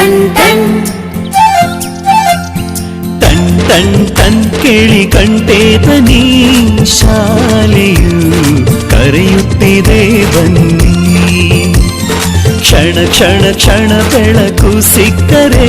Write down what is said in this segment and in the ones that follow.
Ton ಟನ್ ಟನ್ ಟನ್ ಟನ್ ಕೇಳಿ ಕಂಟೆ ನೀ ಶಾಲೆಯು ಕರೆಯುತ್ತಿದೆ ಬನ್ನಿ. ಕ್ಷಣ ಕ್ಷಣ ಕ್ಷಣ ಬೆಳಕು ಸಿಕ್ಕರೆ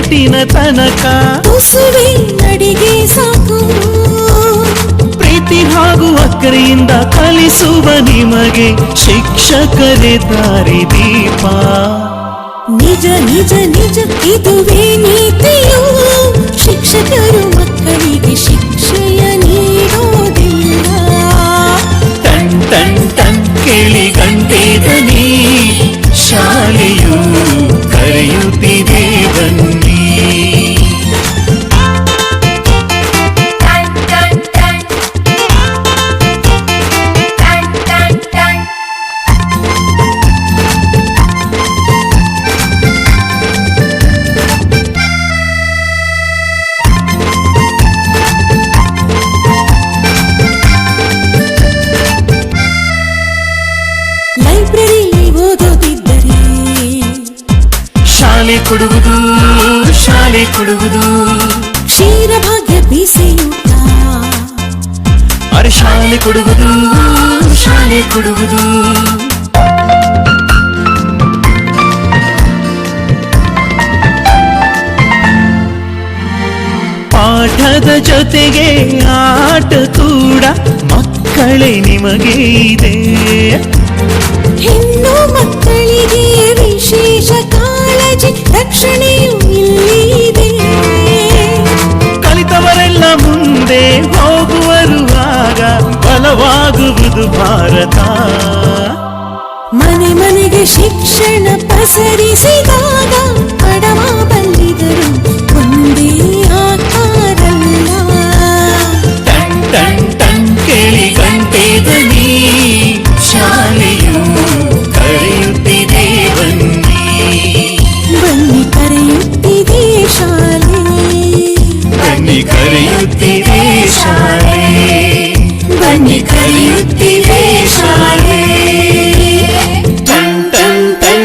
ಗೇಟಿನ ತನಕ. ಉಸಿರಿ ನಡಿಗೆ ಸಾಕು. ಪ್ರೀತಿ ಹಾಗೂ ಅಕ್ಕರೆಯಿಂದ ಕಲಿಸುವ ನಿಮಗೆ ಶಿಕ್ಷಕರೇ ದಾರಿ ದೀಪ. ನಿಜ ನಿಜ ನಿಜ ಇದುವೇ ನೀತಿಯು. ಶಿಕ್ಷಕರು ಮಕ್ಕಳಿಗೆ ಶಾಲೆ ಕೊಡುವುದು ಶಾಲೆ ಕೊಡುವುದು. ಕ್ಷೀರಭಾಗ್ಯ ಬೀಸೆಯುತ್ತ? ಅರೆ ಶಾಲೆ ಕೊಡುವುದು ಶಾಲೆ ಕೊಡುವುದು. ಪಾಠದ ಜೊತೆಗೆ ಆಟ ಕೂಡ ಮಕ್ಕಳೇ ನಿಮಗೆ ಇದೆ. ಹೆಣ್ಣು ಮಕ್ಕಳಿಗೆ ಕಾಳಜಿ ರಕ್ಷಣೆಯು ಇಲ್ಲಿದೆ ಕಲಿತವರೆಲ್ಲ ಮುಂದೆ ಹೋಗುವರುವಾಗ ಬಲವಾಗುವುದು ಭಾರತ ಮನೆ ಮನೆಗೆ ಶಿಕ್ಷಣ ಪಸರಿಸಿದಾಗ ಅಡವ ಬಲ್ಲಿದರು ಒಂದೇ ಆಕಾರಲ್ಲ ಟನ್ ಟನ್ ಟನ್ ಕೇಳಿ ಗಂಟೆ ಧ್ವನಿ